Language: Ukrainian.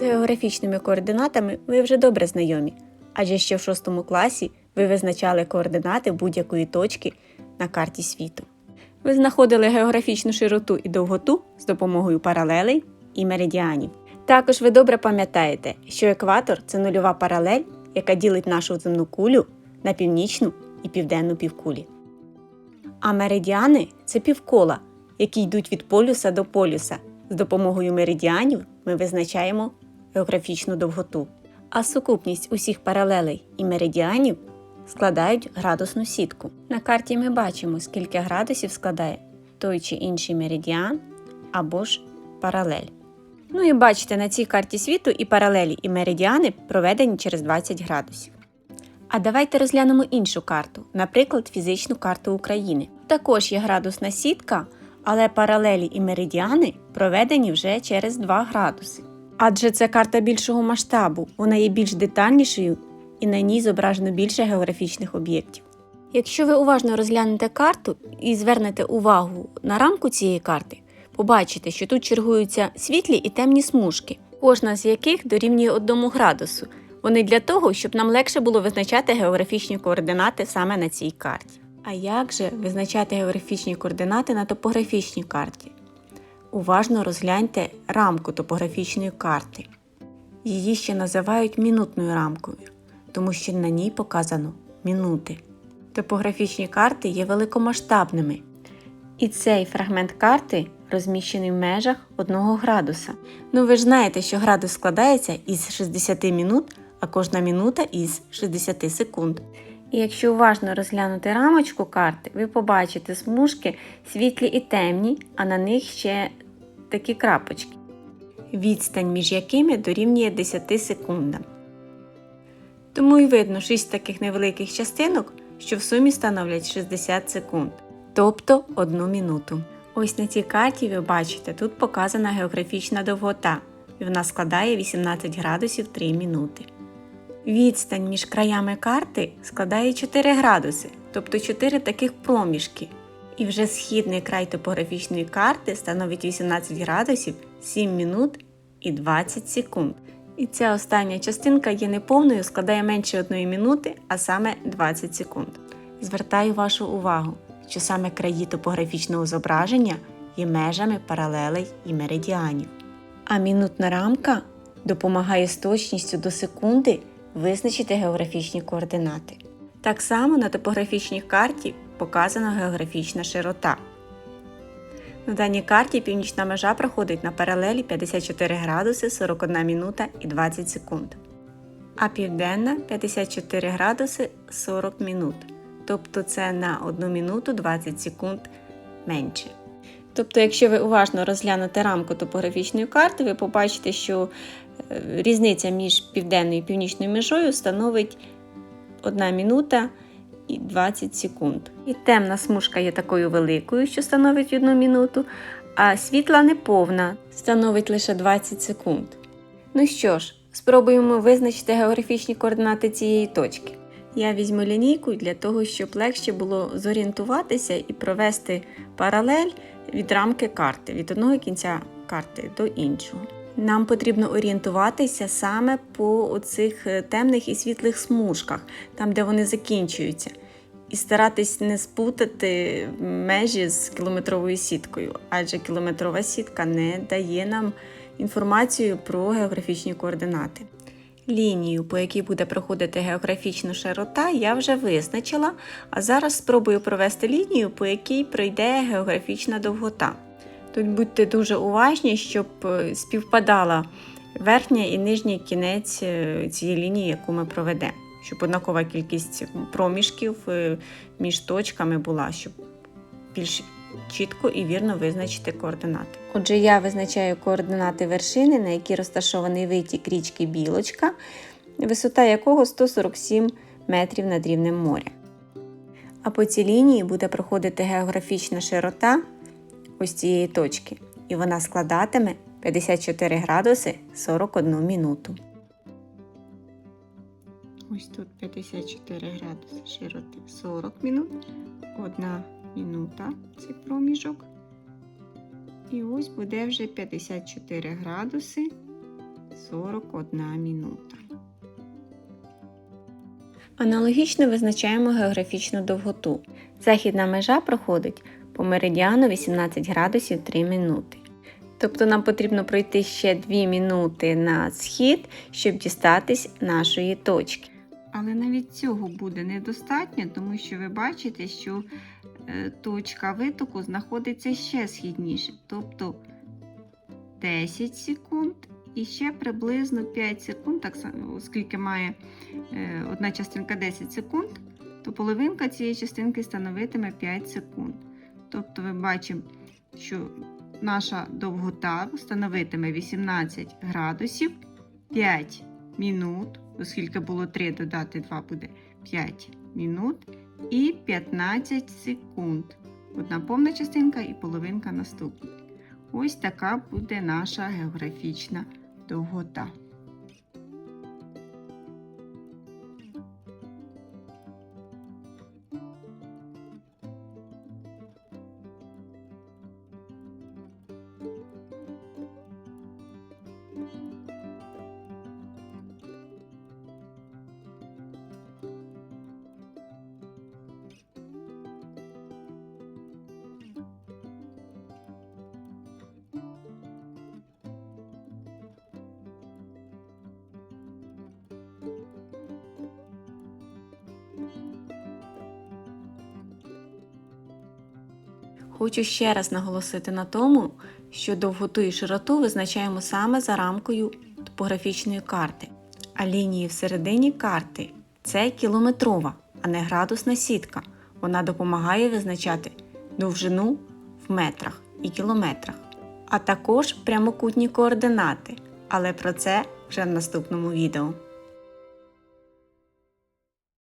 З географічними координатами ви вже добре знайомі, адже ще в 6 класі ви визначали координати будь-якої точки на карті світу. Ви знаходили географічну широту і довготу з допомогою паралелей і меридіанів. Також ви добре пам'ятаєте, що екватор це нульова паралель, яка ділить нашу земну кулю на північну і південну півкулі. А меридіани це півкола, які йдуть від полюса до полюса. З допомогою меридіанів ми визначаємо географічну довготу. А сукупність усіх паралелей і меридіанів складають градусну сітку. На карті ми бачимо, скільки градусів складає той чи інший меридіан або ж паралель. Ну і бачите, на цій карті світу і паралелі, і меридіани проведені через 20 градусів. А давайте розглянемо іншу карту, наприклад, фізичну карту України. Також є градусна сітка, але паралелі і меридіани проведені вже через 2 градуси. Адже це карта більшого масштабу, вона є більш детальнішою і на ній зображено більше географічних об'єктів. Якщо ви уважно розглянете карту і звернете увагу на рамку цієї карти, побачите, що тут чергуються світлі і темні смужки, кожна з яких дорівнює 1 градусу. Вони для того, щоб нам легше було визначати географічні координати саме на цій карті. А як же визначати географічні координати на топографічній карті? Уважно розгляньте рамку топографічної карти. Її ще називають мінутною рамкою, тому що на ній показано мінути. Топографічні карти є великомасштабними, і цей фрагмент карти розміщений в межах 1 градуса. Ну ви ж знаєте, що градус складається із 60 минут, а кожна минута із 60 секунд. І якщо уважно розглянути рамочку карти, ви побачите смужки світлі і темні, а на них ще такі крапочки, відстань між якими дорівнює 10 секундам. Тому і видно 6 таких невеликих частинок, що в сумі становлять 60 секунд, тобто 1 минуту. Ось на цій карті ви бачите, тут показана географічна довгота, і вона складає 18 градусів 3 минути. Відстань між краями карти складає 4 градуси, тобто 4 таких проміжки. І вже східний край топографічної карти становить 18 градусів 7 минут і 20 секунд. І ця остання частинка є неповною, складає менше 1 минути, а саме 20 секунд. Звертаю вашу увагу, що саме краї топографічного зображення є межами паралелей і меридіанів. А мінутна рамка допомагає з точністю до секунди визначити географічні координати. Так само на топографічній карті показана географічна широта. На даній карті північна межа проходить на паралелі 54 градуси 41 минута і 20 секунд, а південна 54 градуси 40 минут. Тобто це на 1 минуту 20 секунд менше. Тобто, якщо ви уважно розглянете рамку топографічної карти, ви побачите, що е, різниця між південною і північною межою становить 1 минута і 20 секунд. І темна смужка є такою великою, що становить 1 минуту, а світла неповна, становить лише 20 секунд. Ну що ж, спробуємо визначити географічні координати цієї точки. Я візьму лінійку для того, щоб легше було зорієнтуватися і провести паралель від рамки карти, від одного кінця карти до іншого. Нам потрібно орієнтуватися саме по оцих е, темних і світлих смужках, там де вони закінчуються, і старатись не спутати межі з кілометровою сіткою, адже кілометрова сітка не дає нам інформацію про географічні координати. Лінію, по якій буде проходити географічна широта, я вже визначила, а зараз спробую провести лінію, по якій пройде географічна довгота. Тут будьте дуже уважні, щоб е, співпадала верхня і нижній кінець е, цієї лінії, яку ми проведемо, щоб однакова кількість проміжків е, між точками була, щоб більш чітко і вірно визначити координати. Отже, я визначаю координати вершини, на якій розташований витік річки Білочка, висота якого 147 метрів над рівнем моря. А по цій лінії буде проходити географічна широта ось цієї точки, і вона складатиме 54 градуси 41 минуту. Ось тут 54 градуси широти 40 минут, 1 минута цей проміжок. І ось буде вже 54 градуси 41 минута. Аналогічно визначаємо географічну довготу. Західна межа проходить по меридіану 18 градусів 3 минути. Тобто нам потрібно пройти ще 2 минути на схід, щоб дістатись нашої точки. Але навіть цього буде недостатньо, тому що ви бачите, що точка витоку знаходиться ще східніше. Тобто 10 секунд і ще приблизно 5 секунд, так само, оскільки має е, одна частинка 10 секунд, то половинка цієї частинки становитиме 5 секунд. Тобто ми бачимо, що наша довгота становитиме 18 градусів 5 минут, оскільки було 3 додати 2 буде 5 минут і 15 секунд. Одна повна частинка і половинка наступна. Ось така буде наша географічна довгота. Хочу ще раз наголосити на тому, що довготу і широту визначаємо саме за рамкою топографічної карти, а лінії всередині карти це кілометрова, а не градусна сітка. Вона допомагає визначати довжину в метрах і кілометрах, а також прямокутні координати. Але про це вже в наступному відео.